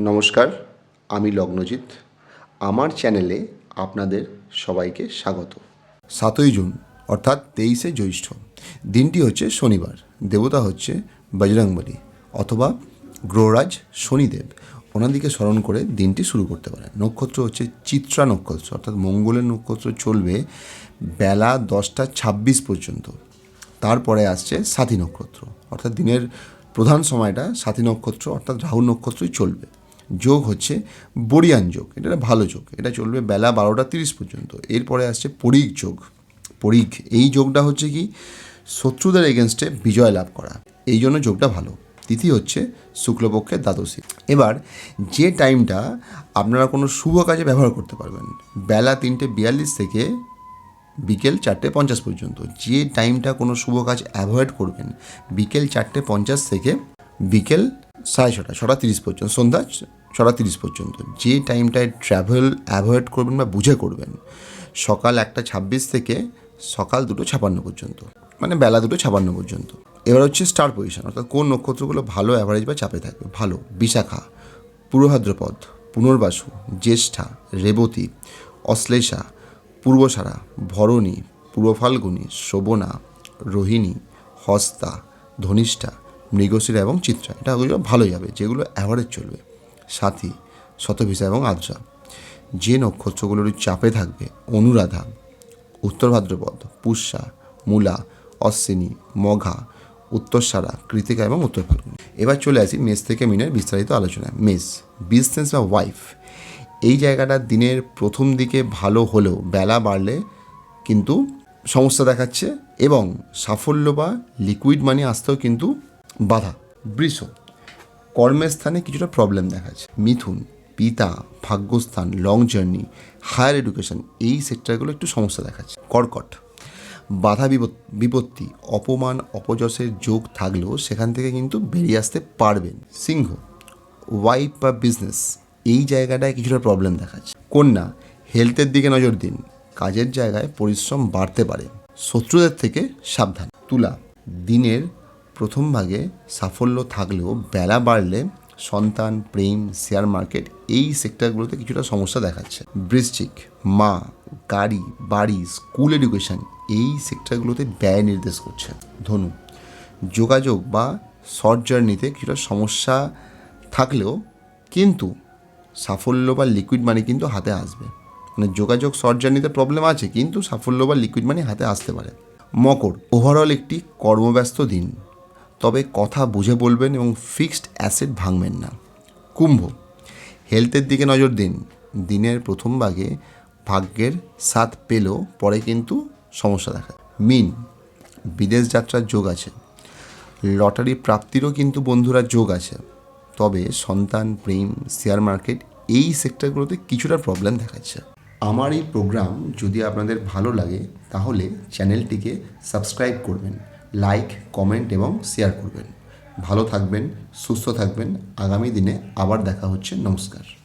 নমস্কার, আমি লগ্নজিৎ। আমার চ্যানেলে আপনাদের সবাইকে স্বাগত। সাতই জুন, অর্থাৎ তেইশে জ্যৈষ্ঠ। দিনটি হচ্ছে শনিবার, দেবতা হচ্ছে বজরংবলী অথবা গ্রহরাজ শনিদেব। ওনার দিকে স্মরণ করে দিনটি শুরু করতে পারেন। নক্ষত্র হচ্ছে চিত্রা নক্ষত্র, অর্থাৎ মঙ্গলের নক্ষত্র চলবে বেলা দশটা ছাব্বিশ পর্যন্ত। তারপরে আসছে সাথী নক্ষত্র, অর্থাৎ দিনের প্রধান সময়টা সাথী নক্ষত্র, অর্থাৎ রাহু নক্ষত্রই চলবে। যোগ হচ্ছে বরিয়ান যোগ। এটা ভালো যোগ। এটা চলবে বেলা বারোটা তিরিশ পর্যন্ত। এরপরে আসছে পরিগ যোগ। পরিগ, এই যোগটা হচ্ছে কি? শত্রুদের এগেনস্টে বিজয় লাভ করা। এই জন্য যোগটা ভালো। তিথি হচ্ছে শুক্লপক্ষের দ্বাদশী। এবার যে টাইমটা আপনারা কোনো শুভ কাজে ব্যবহার করতে পারবেন। বেলা তিনটে বিয়াল্লিশ থেকে বিকেল চারটে পঞ্চাশ পর্যন্ত। যে টাইমটা কোনো শুভ কাজ অ্যাভয়েড করবেন, বিকেল চারটে পঞ্চাশ থেকে বিকেল সাড়ে ছটা ছটা তিরিশ পর্যন্ত, সন্ধ্যা ছটা তিরিশ পর্যন্ত। যে টাইমটায় ট্রাভেল অ্যাভয়েড করবেন বা বুঝে করবেন, সকাল একটা ছাব্বিশ থেকে সকাল দুটো ছাপান্ন পর্যন্ত মানে বেলা দুটো ছাপান্ন পর্যন্ত। এবার হচ্ছে স্টার পজিশন অর্থাৎ কোন নক্ষত্রগুলো ভালো অ্যাভারেজ বা চাপে থাকবে? ভালো, বিশাখা পূর্বভাদ্রপদ পুনর্বাসু, জ্যেষ্ঠা, রেবতী, অশ্লেষা, পূর্বসারা, ভরণী পূর্ব ফাল্গুনী শোভনা, রোহিণী, হস্তা, ধনিষ্ঠা মৃগশিরা এবং চিত্রা। এটা ওগুলো ভালোই হবে, যেগুলো অ্যাভারেজ চলবে। সাথী, শতভিসা এবং আদ্রা। যে নক্ষত্রগুলোর চাপে থাকবে, অনুরাধা, উত্তর ভাদ্রপদ, পুষ্যা, মূলা, অশ্বিনী, মঘা, উত্তরসারা কৃতিকা এবং উত্তর ফাল্গুনী এবার চলে আসি মেষ থেকে মিনের বিস্তারিত আলোচনায়। মেষ বিজনেস বা ওয়াইফ এই জায়গাটা দিনের প্রথম দিকে ভালো হলেও বেলা বাড়লে কিন্তু সমস্যা দেখাচ্ছে এবং সাফল্য বা লিকুইড মানি আসতেও কিন্তু বাধা। বৃষ, কর্মের স্থানে কিছুটা প্রবলেম দেখাচ্ছে। মিথুন, পিতা, ভাগ্যস্থান লং জার্নি হায়ার এডুকেশন এই সেক্টরগুলো একটু সমস্যা দেখাচ্ছে। কর্কট, বাধা বিপত- বিপত্তি, অপমান, অপযশের যোগ থাকলেও সেখান থেকে কিন্তু বেরিয়ে আসতে পারবেন। সিংহ ওয়াইফ বা বিজনেস এই জায়গাটায় কিছুটা প্রবলেম দেখাচ্ছে। কন্যা হেলথের দিকে নজর দিন। কাজের জায়গায় পরিশ্রম বাড়তে পারে। শত্রুদের থেকে সাবধান। তুলা, দিনের প্রথম ভাগে সাফল্য থাকলেও বেলা বাড়লে সন্তান, প্রেম শেয়ার মার্কেট এই সেক্টরগুলোতে কিছুটা সমস্যা দেখাচ্ছে। বৃশ্চিক, মা, গাড়ি, বাড়ি স্কুল এডুকেশন এই সেক্টরগুলোতে ব্যয় নির্দেশ করছে। ধনু, যোগাযোগ বা শর্ট জার্নিতে কিছুটা সমস্যা থাকলেও কিন্তু সাফল্য বা লিকুইড মানি কিন্তু হাতে আসবে। মানে যোগাযোগ শর্ট জার্নিতে প্রবলেম আছে, কিন্তু সাফল্য বা লিকুইড মানি হাতে আসতে পারে। মকর ওভারঅল একটি কর্মব্যস্ত দিন। তবে কথা বুঝে বলবেন এবং ফিক্সড অ্যাসেট ভাঙবেন না। কুম্ভ হেলথের দিকে নজর দিন। দিনের প্রথম ভাগে ভাগ্যের সাথ পেলেও পরে কিন্তু সমস্যা দেখা। মিন, বিদেশ যাত্রার যোগ আছে। লটারি প্রাপ্তিরও কিন্তু বন্ধুরা যোগ আছে। তবে সন্তান, প্রেম শেয়ার মার্কেট এই সেক্টরগুলোতে কিছুটা প্রবলেম দেখাচ্ছে। আমার এই প্রোগ্রাম যদি আপনাদের ভালো লাগে, তাহলে চ্যানেলটিকে সাবস্ক্রাইব করবেন। লাইক, কমেন্ট এবং শেয়ার করবেন। ভালো থাকবেন, সুস্থ থাকবেন। আগামী দিনে আবার দেখা হচ্ছে। নমস্কার।